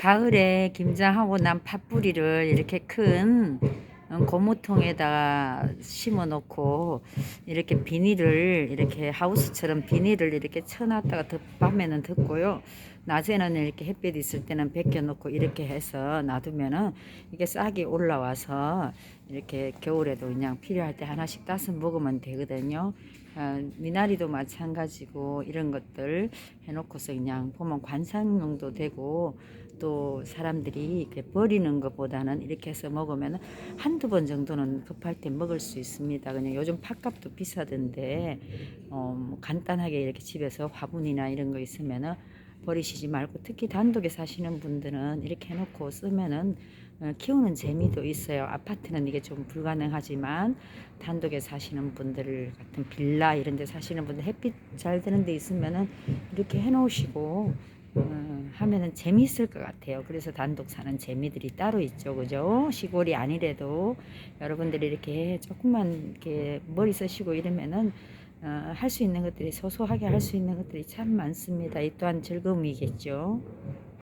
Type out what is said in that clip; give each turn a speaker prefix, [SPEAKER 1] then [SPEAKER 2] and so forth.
[SPEAKER 1] 가을에 김장하고 난 팥뿌리를 이렇게 큰 어, 고무통에다가 심어 놓고 이렇게 비닐을 이렇게 하우스처럼 비닐을 이렇게 쳐놨다가 덮, 밤에는 덮고요. 낮에는 이렇게 햇빛 있을 때는 벗겨 놓고 이렇게 해서 놔두면은 이게 싹이 올라와서 이렇게 겨울에도 그냥 필요할 때 하나씩 따서 먹으면 되거든요. 아, 미나리도 마찬가지고 이런 것들 해놓고서 그냥 보면 관상용도 되고 또 사람들이 이렇게 버리는 것보다는 이렇게 해서 먹으면 한두 번 정도는 급할 때 먹을 수 있습니다. 그냥 요즘 팥값도 비싸던데 어, 뭐 간단하게 이렇게 집에서 화분이나 이런 거 있으면은 버리시지 말고 특히 단독에 사시는 분들은 이렇게 해놓고 쓰면은 어, 키우는 재미도 있어요. 아파트는 이게 좀 불가능하지만 단독에 사시는 분들 같은 빌라 이런 데 사시는 분들 햇빛 잘 드는 데 있으면은 이렇게 해놓으시고 어, 하면은 재미있을 것 같아요. 그래서 단독 사는 재미들이 따로 있죠. 그죠? 시골이 아니래도 여러분들이 이렇게 조금만 이렇게 머리 쓰시고 이러면은 어, 할수 있는 것들이 소소하게 할 수 있는 것들이 참 많습니다. 이 또한 즐거움이겠죠.